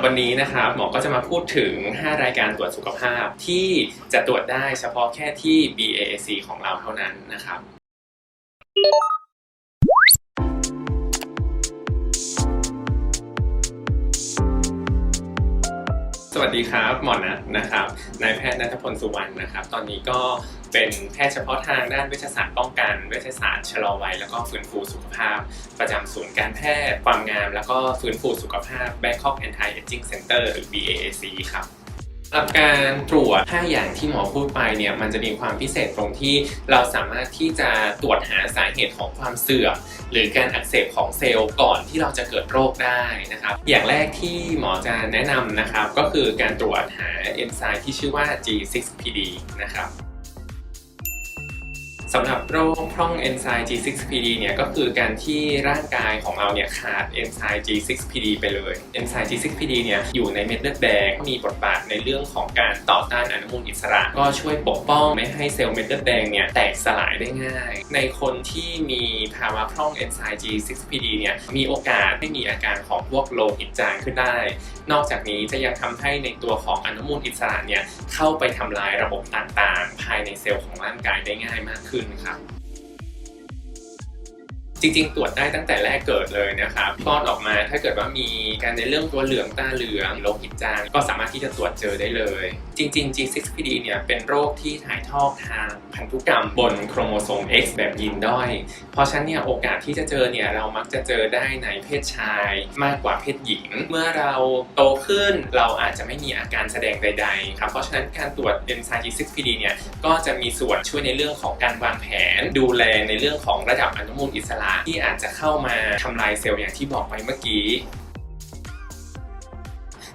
ับวันนี้นะครับหมอก็จะมาพูดถึง 5 รายการตรวจสุขภาพที่จะตรวจได้เฉพาะแค่ที่ BAC ของเราเท่านั้นนะครับ สวัสดีครับ หมอนะนะครับนายแพทย์นัทพลสุวรรณนะครับ ตอนนี้ก็เป็นแพทย์เฉพาะทางด้านเวชศาสตร์ป้องกัน เวชศาสตร์ชะลอวัย แล้วก็ฟื้นฟูสุขภาพ ประจำศูนย์การแพทย์ความงาม แล้วก็ฟื้นฟูสุขภาพ Bangkok Anti Aging Center หรือ BAAC ครับ สำหรับการตรวจ5อย่างที่หมอพูดไปเนี่ยมันจะมีความพิเศษตรงที่เราสามารถที่จะตรวจหาสาเหตุของความเสื่อม หรือการอักเสบของเซลล์ก่อนที่เราจะเกิดโรคได้นะครับ อย่างแรกที่หมอจะแนะนำนะครับ ก็คือการตรวจหาเอนไซม์ที่ชื่อว่า G6PD นะครับ สำหรับโรคพร่องเอนไซม์ G6PD เนี่ยก็คือการที่ร่างกายของเราเนี่ยขาดเอนไซม์ G6PD ไปเลยเอนไซม์ G6PD เนี่ยอยู่ในเม็ดเลือดแดงมีบทบาทในเรื่องของการต่อต้านอนุมูลอิสระ ก็ช่วยปกป้องไม่ให้เซลล์เม็ดเลือดแดงเนี่ยแตกสลายได้ง่าย ในคนที่มีภาวะพร่องเอนไซม์ G6PD เนี่ยมีโอกาสไม่มีอาการของพวกโลหิตจางขึ้นได้ นอกจากนี้จะยังทำให้ในตัวของอนุมูลอิสระเนี่ยเข้าไปทำลายระบบต่างๆ ภายในเซลล์ของร่างกายได้ง่ายมากขึ้นครับจริงๆ ตรวจได้ตั้งแต่แรกเกิดเลยนะครับคลอดออกมาถ้าเกิดว่ามีการในเรื่องตัวเหลืองตาเหลืองโรคหิตจางก็สามารถที่จะตรวจเจอได้เลย จริงๆ G6PD เนี่ยเป็นโรคที่ถ่ายทอดทางพันธุกรรมบนโครโมโซม X แบบยีนด้อย เพราะฉะนั้นเนี่ยโอกาสที่จะเจอเนี่ยเรามักจะเจอได้ในเพศชายมากกว่าเพศหญิง เมื่อเราโตขึ้นเราอาจจะไม่มีอาการแสดงใดๆครับเพราะฉะนั้นการตรวจเอนไซม์ G6PD เนี่ยก็จะมีส่วนช่วยในเรื่องของการวางแผน ดูแลในเรื่องของระดับอนุมูลอิสระที่อาจจะเข้ามาทำลายเซลล์อย่างที่บอกไปเมื่อกี้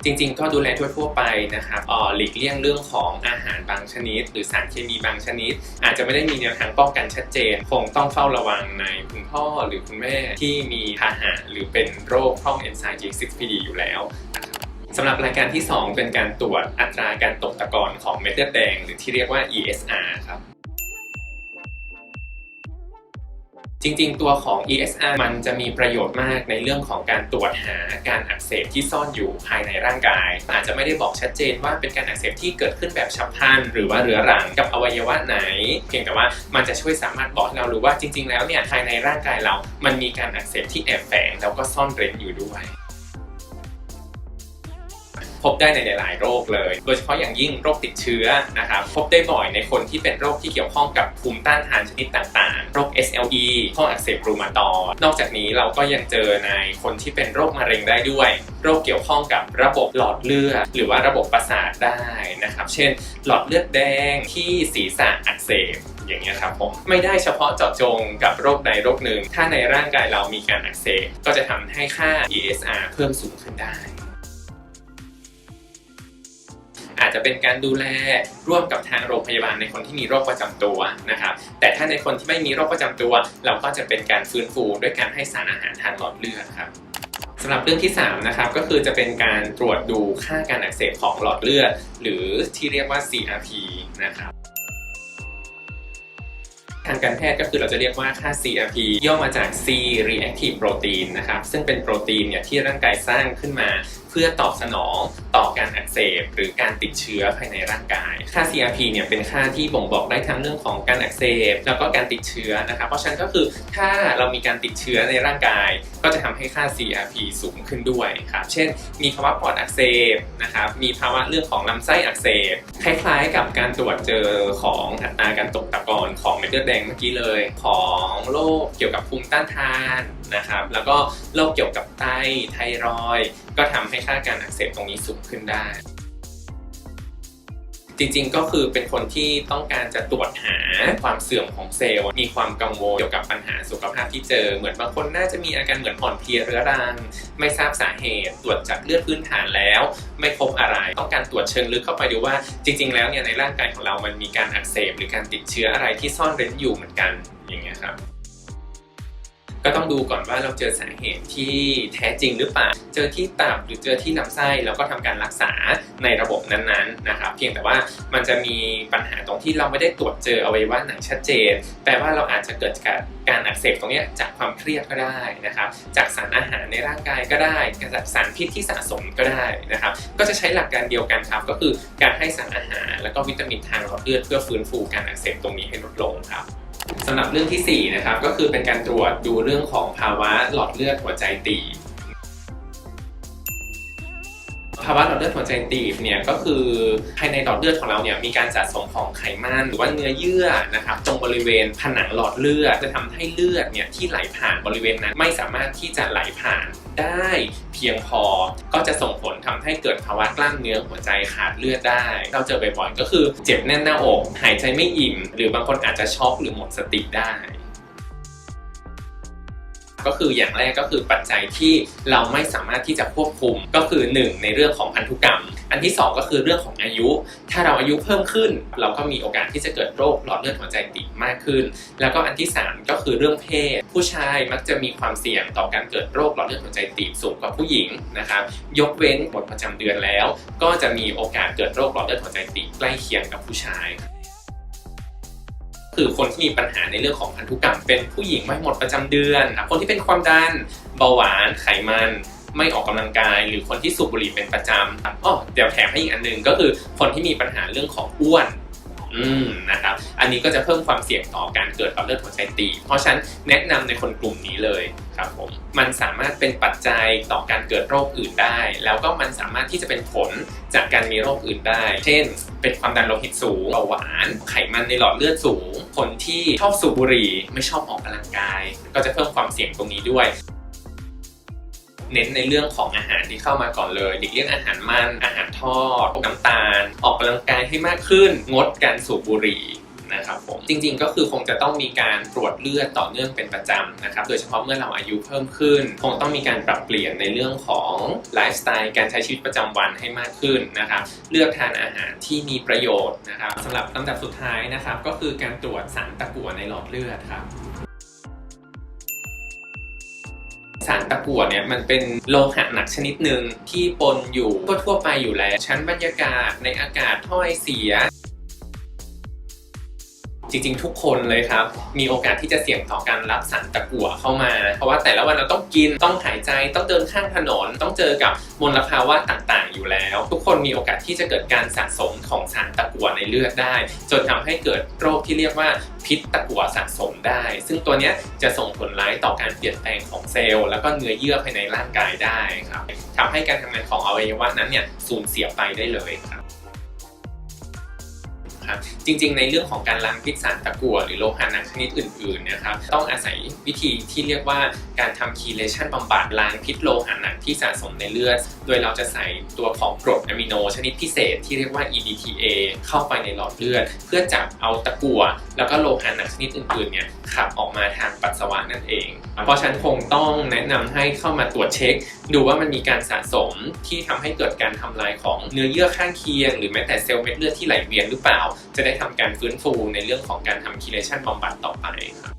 จริงๆ ก็ดูแลทั่วๆไปนะครับออหลีกเลี่ยงเรื่องของอาหารบางชนิด หรือสารเคมีบางชนิด อาจจะไม่ได้มีแนวทางป้องกันชัดเจน คงต้องเฝ้าระวังในคุณพ่อหรือคุณแม่ที่มีพาหะหรือเป็นโรคพร่องเอนไซม์ G6PD อยู่แล้วสำหรับรายการที่ 2 เป็นการตรวจอัตราการตกตะกอนของเม็ดเลือดแดง หรือที่เรียกว่า ESR ครับ จริงๆ ตัวของ ESR มันจะมีประโยชน์มากในเรื่องของการตรวจหาการอักเสบที่ซ่อนอยู่ภายในร่างกาย อาจจะไม่ได้บอกชัดเจนว่าเป็นการอักเสบที่เกิดขึ้นแบบฉับพลันหรือว่าเรื้อรังกับอวัยวะไหน เพียงแต่ว่ามันจะช่วยสามารถบอกเรารู้ว่าจริง ๆ แล้วเนี่ยภายในร่างกายเรา มันมีการอักเสบที่แอบแฝงแล้วก็ซ่อนเร้นอยู่ด้วย พบได้ในหลาย ๆ โรคเลย โดยเฉพาะอย่างยิ่งโรคติดเชื้อนะครับพบได้บ่อยในคนที่เป็นโรคที่เกี่ยวข้องกับภูมิต้านทานชนิดต่าง ๆ โรค SLE ข้ออักเสบรูมาตอดนอกจากนี้เราก็ยังเจอในคนที่เป็นโรคมะเร็งได้ด้วย โรคเกี่ยวข้องกับระบบหลอดเลือด หรือว่าระบบประสาทได้นะครับ เช่น หลอดเลือดแดงที่ศีรษะอักเสบอย่างเงี้ยครับผมไม่ได้เฉพาะเจาะจงกับโรคใดโรคหนึ่ง ถ้าในร่างกายเรามีการอักเสบก็จะทำให้ค่า ESR เพิ่มสูงขึ้นได้ จจะเป็นการดูแลร่วมกับทางโรงพยาบาลในคนที่มีโรคประจำตัวนะครับแต่ถ้าในคนที่ไม่มีโรคประจำตัว เราก็จะเป็นการฟื้นฟูด้วยการให้สารอาหารทางหลอดเลือดครับสำหรับเรื่องที่3นะครับก็คือจะเป็นการตรวจดูค่าการอักเสบของหลอดเลือด หรือที่เรียกว่า CRP นะครับทางการแพทย์ก็คือเราจะเรียกว่าค่า CRP ย่อมาจาก C reactive protein นะครับ ซึ่งเป็นโปรตีนเนี่ยที่ร่างกายสร้างขึ้นมา พื่อตอบสนองต่อการอักเสบหรือการติดเชื้อภายในร่างกาย ค่า CRP เนี่ยเป็นค่าที่บ่งบอกได้ทั้งเรื่องของการอักเสบแล้วก็การติดเชื้อนะครับเพราะฉะนั้นก็คือถ้าเรามีการติดเชื้อในร่างกาย ก็จะทำให้ค่า CRP สูงขึ้นด้วยครับเช่น มีภาวะปอดอักเสบนะครับมีภาวะเรื่องของลำไส้อักเสบ คล้ายๆกับการตรวจเจอของอัตราการตกตะกอนของเม็ดเลือดแดงเมื่อกี้เลย ของโรคเกี่ยวกับภูมิต้านทานนะครับ แล้วก็โรคเกี่ยวกับไตไทรอย ก็ทำให้ค่าการอักเสบตรงนี้สูงขึ้นได้ จริงๆ ก็คือเป็นคนที่ต้องการจะตรวจหาความเสื่อมของเซลล์ มีความกังวลเกี่ยวกับปัญหาสุขภาพที่เจอ เหมือนบางคนน่าจะมีอาการเหมือนอ่อนเพลียเรื้อรัง ไม่ทราบสาเหตุ ตรวจจากเลือดพื้นฐานแล้ว ไม่พบอะไร ต้องการตรวจเชิงลึกเข้าไปดูว่าจริง ๆ แล้วเนี่ยในร่างกายของเรามันมีการอักเสบหรือการติดเชื้ออะไรที่ซ่อนเร้นอยู่เหมือนกันอย่างเงี้ยครับ ก็ต้องดูก่อนว่าเราเจอสาเหตุที่แท้จริงหรือเปล่า เจอที่ตับหรือเจอที่ลำไส้แล้วก็ทำการรักษาในระบบนั้นๆนะครับ เพียงแต่ว่ามันจะมีปัญหาตรงที่เราไม่ได้ตรวจเจอเอาไวัยวะไหนชัดเจนแปลว่าเราอาจจะเกิดจากการอักเสบตรงนี้จากความเครียดก็ได้นะครับ จากสารอาหารในร่างกายก็ได้จากสารพิษที่สะสมก็ได้นะครับ ก็จะใช้หลักการเดียวกันครับ ก็คือการให้สารอาหาร แล้วก็วิตามินทางหลอดเลือดเพื่อฟื้นฟูการอักเสบตรงนี้ให้ลดลงครับ สำหรับเรื่องที่ 4 นะครับ ก็คือเป็นการตรวจดูเรื่องของภาวะหลอดเลือดหัวใจตีบ ภาวะหลอดเลือดหัวใจตีบเนี่ยก็คือภายในหลอดเลือดของเราเนี่ยมีการสะสมของไขมันหรือว่าเนื้อเยื่อนะครับตรงบริเวณผนังหลอดเลือดจะทำให้เลือดเนี่ยที่ไหลผ่านบริเวณนั้น ไม่สามารถที่จะไหลผ่านได้เพียงพอ ก็จะส่งผลทำให้เกิดภาวะกล้ามเนื้อหัวใจขาดเลือดได้ เราเจอบ่อยๆก็คือเจ็บแน่นหน้าอก หายใจไม่อิ่ม หรือบางคนอาจจะช็อกหรือหมดสติได้ ก็คืออย่างแรกก็คือปัจจัยที่เราไม่สามารถที่จะควบคุมก็คือ 1 ในเรื่องของพันธุกรรม อันที่ 2 ก็คือเรื่องของอายุ ถ้าเราอายุเพิ่มขึ้น เราก็มีโอกาสที่จะเกิดโรคหลอดเลือดหัวใจตีบมากขึ้น แล้วก็อันที่ 3 ก็คือเรื่องเพศ ผู้ชายมักจะมีความเสี่ยงต่อการเกิดโรคหลอดเลือดหัวใจตีบสูงกว่าผู้หญิงนะครับยกเว้นหมดประจำเดือนแล้ว ก็จะมีโอกาสเกิดโรคหลอดเลือดหัวใจตีบใกล้เคียงกับผู้ชาย คือคนที่มีปัญหาในเรื่องของพันธุกรรม เป็นผู้หญิงไม่หมดประจำเดือน คนที่เป็นความดันเบาหวานไขมันไม่ออกกำลังกาย หรือคนที่สูบบุหรี่เป็นประจำอ๋อเดี๋ยวแถมให้อีกอันหนึงก็คือคนที่มีปัญหาเรื่องของอ้วน อืมนะครับ อันนี้ก็จะเพิ่มความเสี่ยงต่อการเกิดหลอดเลือดหัวใจตีบเพราะฉะนั้นแนะนำในคนกลุ่มนี้เลยครับผม มันสามารถเป็นปัจจัยต่อการเกิดโรคอื่นได้ แล้วก็มันสามารถที่จะเป็นผลจากการมีโรคอื่นได้ เช่น เป็นความดันโลหิตสูงเบาหวาน ไขมันในหลอดเลือดสูง คนที่ชอบสูบบุหรี่ไม่ชอบออกกำลังกาย ก็จะเพิ่มความเสี่ยงตรงนี้ด้วย เน้นในเรื่องของอาหารที่เข้ามาก่อนเลยหลีกเลี่ยงอาหารมันอาหารทอดน้ำตาล ออกกำลังกายให้มากขึ้นงดการสูบบุหรี่นะครับผมจริงๆก็คือคงจะต้องมีการตรวจเลือดต่อเนื่องเป็นประจำนะครับโดยเฉพาะเมื่อเราอายุเพิ่มขึ้น คงต้องมีการปรับเปลี่ยนในเรื่องของไลฟ์สไตล์การใช้ชีวิตประจำวันให้มากขึ้นนะครับเลือกทานอาหารที่มีประโยชน์นะครับสำหรับลำดับสุดท้ายนะครับก็คือการตรวจสารตะกั่วในหลอดเลือดครับ สารตะกั่วเนี่ยมันเป็นโลหะหนักชนิดหนึ่งที่ปนอยู่ทั่วไปอยู่แล้ว ชั้นบรรยากาศในอากาศถ้อยเสีย จริง ๆ ทุกคนเลยครับ มีโอกาสที่จะเสี่ยงต่อการรับสารตะกั่วเข้ามา เพราะว่าแต่ละวันเราต้องกินต้องหายใจต้องเดินข้างถนน ต้องเจอกับมลภาวะต่างๆ อยู่แล้ว ทุกคนมีโอกาสที่จะเกิดการสะสมของสารตะกั่วในเลือดได้ จนทำให้เกิดโรคที่เรียกว่าพิษตะกั่วสะสมได้ ซึ่งตัวนี้จะส่งผลร้ายต่อการเปลี่ยนแปลงของเซลล์แล้วก็เนื้อเยื่อภายในร่างกายได้ครับทำให้การทำงานของอวัยวะนั้นเนี่ยสูญเสียไปได้เลยครับ ครับจริง ๆ ในเรื่องของการล้างพิษสารตะกั่วหรือโลหะหนักชนิดอื่นๆนะครับต้องอาศัยวิธีที่เรียกว่าการทำคีเลชันบำบัดล้างพิษโลหะหนักที่สะสมในเลือด โดยเราจะใส่ตัวของกรดอะมิโนชนิดพิเศษที่เรียกว่า EDTA เข้าไปในหลอดเลือด เพื่อจับเอาตะกั่วแล้วก็โลหะหนักชนิดอื่นๆเนี่ยขับออกมาทางปัสสาวะนั่นเอง เพราะฉันคงต้องแนะนำให้เข้ามาตรวจเช็ค ดูว่ามันมีการสะสมที่ทำให้เกิดการทำลายของเนื้อเยื่อข้างเคียง หรือแม้แต่เซลล์เม็ดเลือดที่ไหลเวียนหรือเปล่าจะได้ทำการฟื้นฟูในเรื่องของการทำคีเลชันบำบัดต่อไปครับ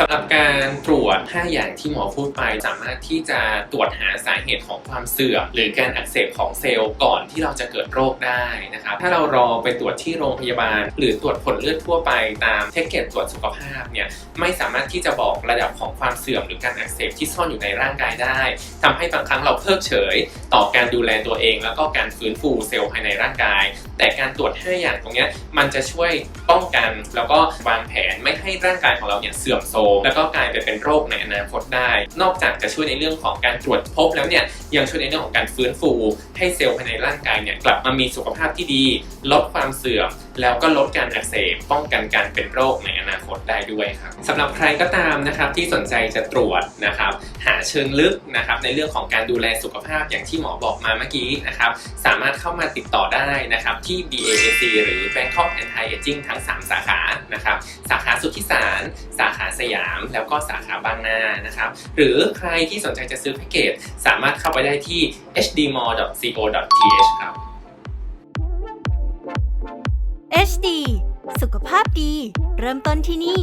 สำหรับการตรวจ 5 อย่างที่หมอพูดไป สามารถที่จะตรวจหาสาเหตุของความเสื่อมหรือการอักเสบของเซลล์ก่อนที่เราจะเกิดโรคได้นะครับถ้าเรารอไปตรวจที่โรงพยาบาล หรือตรวจผลเลือดทั่วไปตามเทคเกตตรวจสุขภาพเนี่ยไม่สามารถที่จะบอกระดับของความเสื่อมหรือการอักเสบที่ซ่อนอยู่ในร่างกายได้ทำให้บางครั้งเราเพิกเฉย ต่อการดูแลตัวเอง แล้วก็การฟื้นฟูเซลล์ภายในร่างกาย แต่การตรวจ 5 อย่างตรงนี้มันจะช่วยป้องกัน แล้วก็วางแผนไม่ให้ร่างกายของเราเนี่ยเสื่อมโทรมแล้วก็กลายไปเป็นโรคในอนาคตได้ นอกจากจะช่วยในเรื่องของการตรวจพบแล้วเนี่ยยังช่วยในเรื่องของการฟื้นฟู ให้เซลล์ภายในร่างกายเนี่ยกลับมามีสุขภาพที่ดี ลดความเสื่อม แล้วก็ลดการอักเสบป้องกันการเป็นโรคในอนาคตได้ด้วยครับสำหรับใครก็ตามนะครับที่สนใจจะตรวจนะครับหาเชิงลึกนะครับในเรื่องของการดูแลสุขภาพอย่างที่หมอบอกมาเมื่อกี้นะครับสามารถเข้ามาติดต่อได้นะครับที่ BAAC หรือ Bangkok Anti Aging ทั้ง 3 สาขานะครับสาขาสุทธิสารสาขาสยาม แล้วก็สาขาบางนานะครับหรือใครที่สนใจจะซื้อแพ็กเกจสามารถเข้าไปได้ที่ hdmall.co.th ครับ HD สุขภาพดี เริ่มต้นที่นี่